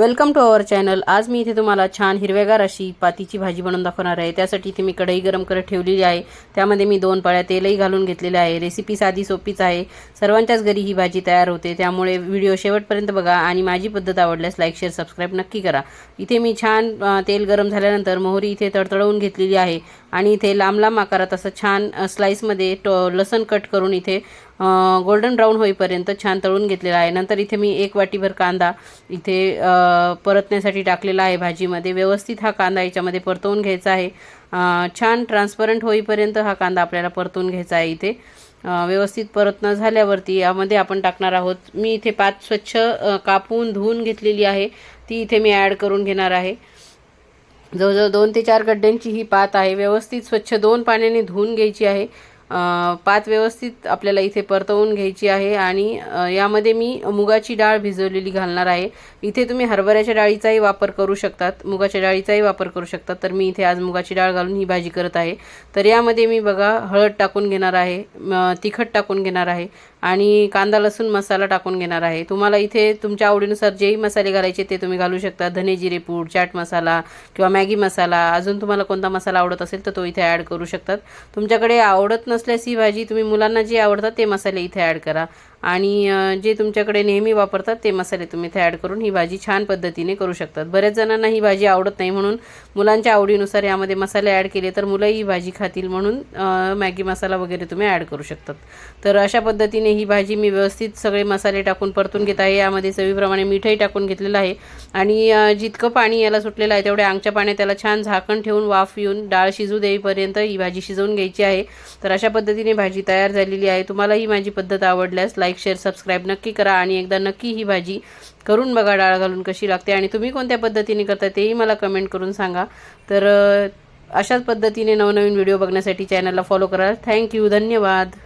Welcome to our channel. आज मी इथे तुम्हाला छान हिरव्यागार अशी पातीची भाजी बनवून दाखवणार आहे. त्यासाठी इथे मी कढई गरम करत ठेवलेली आहे. त्यामध्ये मी दोन पळ्या तेलही घालून घेतलेले आहे. रेसिपी साधी सोपीच आहे. सर्वांच्याच घरी ही भाजी तयार होते. त्यामुळे व्हिडिओ शेवटपर्यंत बघा आणि माझी पद्धत आवडल्यास लाईक शेअर सबस्क्राईब नक्की करा. इथे मी छान तेल गरम झाल्यानंतर मोहरी इथे तडतडवून घेतलेली आहे. आणि इथे लांब लांब आकारात असं छान स्लाईसमध्ये टो लसण कट करून इथे गोल्डन ब्राऊन होईपर्यंत छान तळून घेतलेला आहे. नंतर इथे मी एक वाटीभर कांदा इथे परतण्यासाठी टाकलेला आहे भाजीमध्ये. व्यवस्थित हा कांदा याच्यामध्ये परतवून घ्यायचा आहे. छान ट्रान्सपरंट होईपर्यंत हा कांदा आपल्याला परतवून घ्यायचा आहे इथे. व्यवस्थित परतणं झाल्यावरती यामध्ये आपण टाकणार आहोत. मी इथे पाच स्वच्छ कापून धुवून घेतलेली आहे. ती इथे मी ॲड करून घेणार आहे. जवळजवळ दोन ते चार गड्ड्यांची ही पात आहे. व्यवस्थित स्वच्छ दोन पाण्याने धुवून घ्यायची आहे. पात व्यवस्थित आपल्याला इथे परतवून घ्यायची आहे आणि यामध्ये मी मुगाची डाळ भिजवलेली घालणार आहे. इथे तुम्ही हरभऱ्याच्या डाळीचाही वापर करू शकतात. मुगाच्या डाळीचाही वापर करू शकतात. तर मी इथे आज मुगाची डाळ घालून ही भाजी करत आहे. तर यामध्ये मी बघा हळद टाकून घेणार आहे. तिखट टाकून घेणार आहे. आणि कांदा लसूण मसाला टाकून घेणार आहे. तुम्हाला इथे तुमच्या आवडीनुसार जेही मसाले घालायचे ते तुम्ही घालू शकता. धने जिरे पूड चाट मसाला किंवा मॅगी मसाला. अजून तुम्हाला कोणता मसाला आवडत असेल तर तो इथे ॲड करू शकतात. तुमच्याकडे आवडत नसल्यास ही भाजी तुम्ही मुलांना जे आवडतात ते मसाले इथे ॲड करा. आणि जे तुमच्याकडे नेहमी वापरतात ते मसाले तुम्ही इथे ॲड करून ही भाजी छान पद्धतीने करू शकतात. बऱ्याच जणांना ही भाजी आवडत नाही म्हणून मुलांच्या आवडीनुसार यामध्ये मसाले ॲड केले तर मुलंही ही भाजी खातील म्हणून मॅगी मसाला वगैरे तुम्ही ॲड करू शकतात. तर अशा पद्धतीने ही भाजी मी व्यवस्थित सगळे मसाले टाकून परतून घेत आहे. यामध्ये चवीप्रमाणे मीठही टाकून घेतलेलं आहे. आणि जितकं पाणी याला सुटलेलं आहे तेवढ्या अंगच्या पाण्यात त्याला छान झाकण ठेवून वाफ येऊन डाळ शिजू देईपर्यंत ही भाजी शिजवून घ्यायची आहे. तर अशा पद्धतीने भाजी तयार झालेली आहे. तुम्हाला ही माझी पद्धत आवडल्यास लाईक शेअर सबस्क्राईब नक्की करा आणि एकदा नक्की ही भाजी करून बघा डाळ घालून कशी लागते आणि तुम्ही कोणत्या पद्धतीने करता तेही मला कमेंट करून सांगा. तर अशाच पद्धतीने नवनवीन व्हिडिओ बघण्यासाठी चॅनलला फॉलो करा थँक्यू धन्यवाद.